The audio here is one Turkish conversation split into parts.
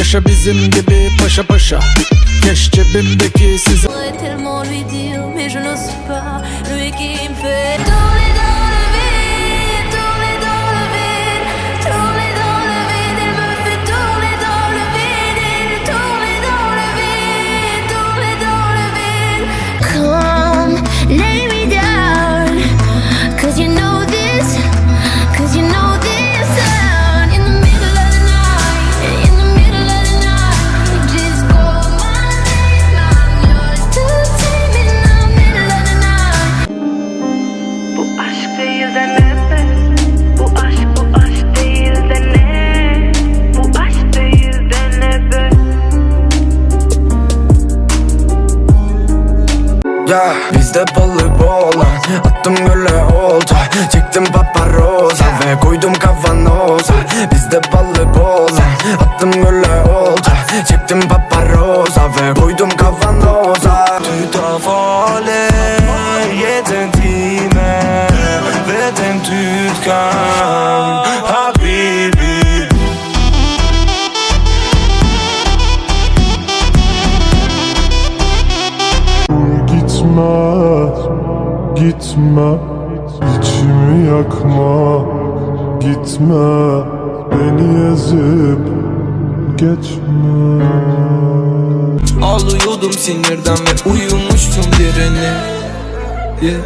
Yaşa bizim gibi paşa paşa. Keş cebimdeki size Ya bizde balık boğulan Attım göle olta Çektim paparoza Ve koydum kavanoza. Bizde balık boğulan Attım göle olta Çektim paparoza Ve koydum kavanoza. Tu t'envolais Jeden time Ve den tutkan Gitme, gitme içimi yakma Gitme, beni ezip geçme Ağlıyordum sinirden ve uyumuştum direni yeah.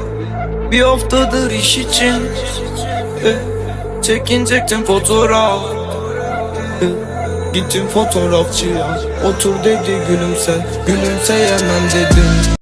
Bir haftadır iş için yeah. Çekinecektim fotoğraf yeah. Gittim fotoğrafçıya Otur dedi gülümse Gülümseyemem dedim